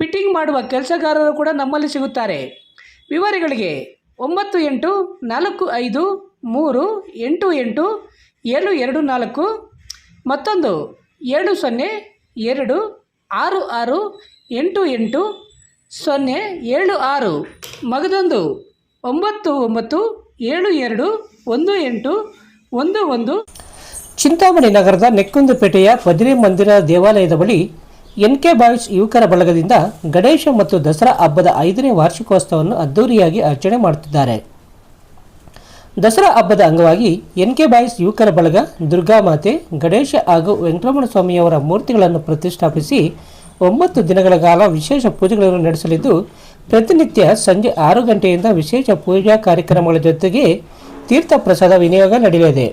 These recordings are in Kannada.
ಫಿಟ್ಟಿಂಗ್ ಮಾಡುವ ಕೆಲಸಗಾರರು ಕೂಡ ನಮ್ಮಲ್ಲಿ ಸಿಗುತ್ತಾರೆ. ವಿವರಗಳಿಗೆ ಒಂಬತ್ತು ಎಂಟು ನಾಲ್ಕು ಐದು ಮೂರು ಎಂಟು ಎಂಟು ಏಳು ಎರಡು ನಾಲ್ಕು ಮತ್ತೊಂದು ಏಳು ಸೊನ್ನೆ ಎರಡು ಆರು ಆರು ಎಂಟು ಎಂಟು ಸೊನ್ನೆ ಏಳು ಆರು ಮಗದೊಂದು ಒಂಬತ್ತು ಒಂಬತ್ತು ಏಳು ಎರಡು ಒಂದು ಎಂಟು ಒಂದು ಒಂದು. ಚಿಂತಾಮಣಿ ನಗರದ ನೆಕ್ಕುಂದಪೇಟೆಯ ಬದ್ರಿ ಮಂದಿರ ದೇವಾಲಯದ ಬಳಿ ಎನ್ ಕೆ ಬಾಯ್ಸ್ ಯುವಕರ ಬಳಗದಿಂದ ಗಣೇಶ ಮತ್ತು ದಸರಾ ಹಬ್ಬದ ಐದನೇ ವಾರ್ಷಿಕೋತ್ಸವವನ್ನು ಅದ್ದೂರಿಯಾಗಿ ಆಚರಣೆ ಮಾಡುತ್ತಿದ್ದಾರೆ. ದಸರಾ ಹಬ್ಬದ ಅಂಗವಾಗಿ ಎನ್ ಕೆ ಬಾಯ್ಸ್ ಯುವಕರ ಬಳಗ ದುರ್ಗಾಮಾತೆ ಗಣೇಶ ಹಾಗೂ ವೆಂಕಟರಮಣ ಸ್ವಾಮಿಯವರ ಮೂರ್ತಿಗಳನ್ನು ಪ್ರತಿಷ್ಠಾಪಿಸಿ ಒಂಬತ್ತು ದಿನಗಳ ಕಾಲ ವಿಶೇಷ ಪೂಜೆಗಳನ್ನು ನಡೆಸಲಿದ್ದು, ಪ್ರತಿನಿತ್ಯ ಸಂಜೆ ಆರು ಗಂಟೆಯಿಂದ ವಿಶೇಷ ಪೂಜಾ ಕಾರ್ಯಕ್ರಮಗಳ ಜೊತೆಗೆ ತೀರ್ಥ ಪ್ರಸಾದ ವಿನಿಯೋಗ ನಡೆಯಲಿದೆ.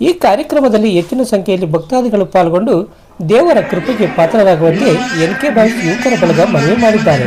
ಈ ಕಾರ್ಯಕ್ರಮದಲ್ಲಿ ಹೆಚ್ಚಿನ ಸಂಖ್ಯೆಯಲ್ಲಿ ಭಕ್ತಾದಿಗಳು ಪಾಲ್ಗೊಂಡು ದೇವರ ಕೃಪೆಗೆ ಪಾತ್ರರಾಗುವಂತೆ ಎನ್ ಕೆ ಬ್ಯಾಂಕ್ ಯುವಕರ ಬಳಗ ಮನವಿ ಮಾಡಿದ್ದಾರೆ.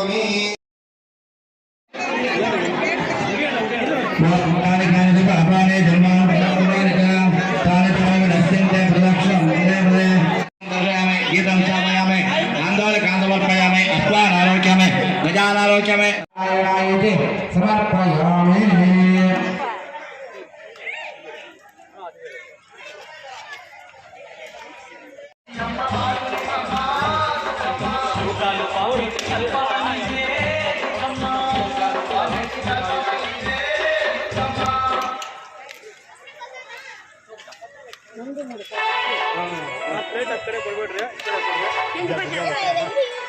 espera por volver, volver.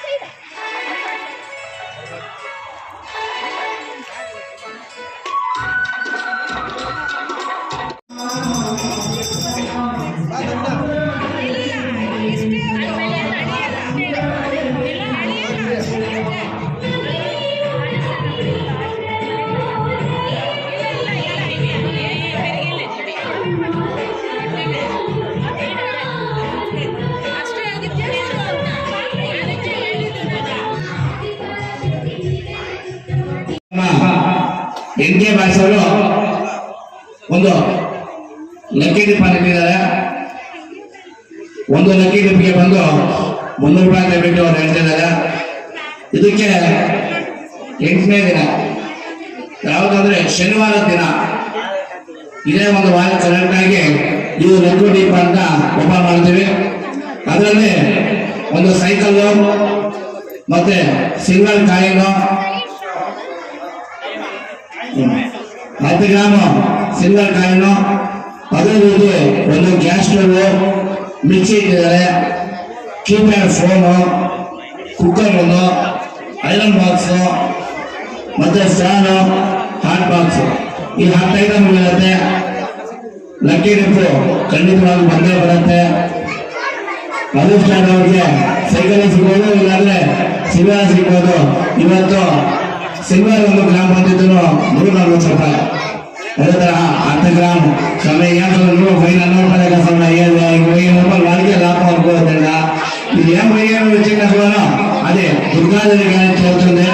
N K ಬಾಯ್ಸವರು ಒಂದು ಲಕ್ಕಿ ಇಟ್ಟಿದ್ದಾರೆ ಒಂದು ಲಕ್ಕಿ ದೀಪಿಗೆ ಬಂದು ಮುನ್ನೂರು ರೂಪಾಯಿ ಅಂತ ಬಿಟ್ಟು ಅವ್ರು ಹೇಳ್ತಿದ್ದಾರೆ ಇದಕ್ಕೆ ಎಂಟನೇ ದಿನ ಯಾವುದಂದ್ರೆ ಶನಿವಾರ ದಿನ ಇದೇ ಒಂದು ವಾರ ಕರೆಕ್ಟ್ ಆಗಿ ಇದು ನಕ್ಕು ದೀಪ ಅಂತ ಓಪನ್ ಮಾಡ್ತೀವಿ. ಅದರಲ್ಲಿ ಒಂದು ಸೈಕಲ್ಲು ಮತ್ತೆ ಸಿಂಗಲ್ ಕಾಯಿನು ಹತ್ತು ಗ್ರಾಮ ಸಿಲ್ವರ್ ಕಾಯಿನು ಅದೇ ಒಂದು ಗ್ಯಾಸ್ ಸ್ಟವ್, ಮಿಕ್ಸಿ ಇಟ್ಟಿದ್ದಾರೆ. ಕೀಪ್ಯಾಡ್ ಫೋನು ಕುಕ್ಕರ್ ಒಂದು ಐರನ್ ಬಾಕ್ಸ್, ಮತ್ತೆ ಫ್ಯಾನ್ ಹಾಟ್ ಬಾಕ್ಸ್. ಈ ಹತ್ತು ಐಟಮ್ ಇರುತ್ತೆ ಲಕ್ಕಿ ಡಿಪ್ಪು ಖಂಡಿತವಾಗಿ ಬಂದೇ ಬರುತ್ತೆ. ಅದೃಷ್ಟ ಅವ್ರಿಗೆ ಸೈಕಲ್ ಸಿಗ್ಬೋದು ಇಲ್ಲಾಂದ್ರೆ ಸಿಗ್ಬೋದು ಇವತ್ತು శనివారం గ్రామ పంచాయతీలో నూరు నాలుగు రూపాయలు అదే అర్ధ గ్రామం. సమయ ఏంటో పైన అన్నపడే కదా అయ్యేది వెయ్యి రూపాయలు వాళ్ళకే లాభం అనుకోవద్దండి ఇది ఏం వెయ్యి వచ్చిన కూడా అదే దుర్గాదేవి గారి చదువుతుంది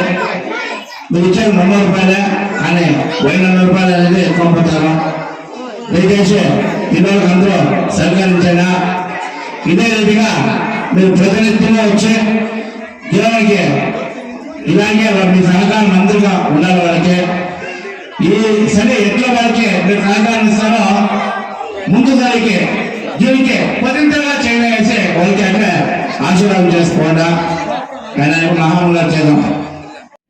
మీరు ఇచ్చిన వంద రూపాయలే అని వెయ్యి రూపాయలు అనేది పంపుతారు దయచేసి ఈరోజు అందరూ సహకరించండి. ఇదే రీతిగా మీరు ప్రతినిత్యం ఇలాగే మీ సహకారం అందరిగా ఉండాలి వాళ్ళకి ఈ సరే ఎట్లా వాళ్ళకి మీరు సహకారం ఇస్తారో ముందు దానికి దీనికి పదింతగా చేయలేసి వాళ్ళకి అంటే ఆశీర్వాదం చేసుకోండా కానీ మహాముగా చేద్దాం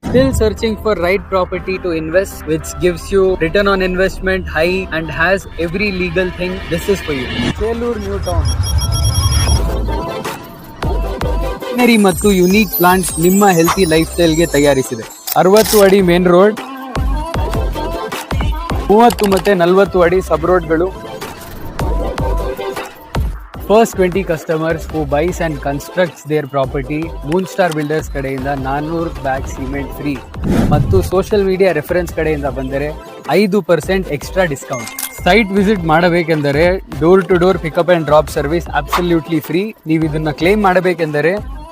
Still searching for right property to invest, which gives you return on investment high and has every legal thing. This is for you. Chelur New Town. Greenery ಮತ್ತು ಯುನೀಕ್ ಪ್ಲಾಂಟ್ಸ್ ನಿಮ್ಮ ಹೆಲ್ತಿ ಲೈಫ್ ಸ್ಟೈಲ್ಗೆ ತಯಾರಿಸಿದೆ. ಅರವತ್ತು ಅಡಿ ಮೇನ್ ರೋಡ್ ಮೂವತ್ತು ಮತ್ತೆ ನಲವತ್ತು ಅಡಿ ಸಬ್ ರೋಡ್ಗಳು first twenty customers who buys and constructs their property moon star builders ಕಡೆಯಿಂದ ನಾನ್ನೂರು ಬ್ಯಾಗ್ ಸಿಮೆಂಟ್ ಫ್ರೀ ಮತ್ತು ಸೋಷಿಯಲ್ ಮೀಡಿಯಾ ರೆಫರೆನ್ಸ್ ಕಡೆಯಿಂದ ಬಂದರೆ ಐದು percent extra discount site visit ಮಾಡಬೇಕೆಂದರೆ door to door pickup and drop service absolutely free ನೀವು ಇದನ್ನ ಕ್ಲೇಮ್ ಮಾಡಬೇಕೆಂದರೆ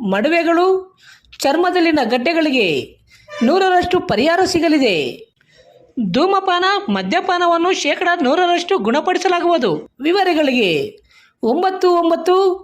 ಮಡುವೆಗಳು ಚರ್ಮದಲ್ಲಿನ ಗಡ್ಡೆಗಳಿಗೆ ನೂರರಷ್ಟು ಪರಿಹಾರ ಸಿಗಲಿದೆ. ಧೂಮಪಾನ ಮದ್ಯಪಾನವನ್ನು ಶೇಕಡ ನೂರರಷ್ಟು ಗುಣಪಡಿಸಲಾಗುವುದು. ವಿವರಗಳಿಗೆ ಒಂಬತ್ತು ಒಂಬತ್ತು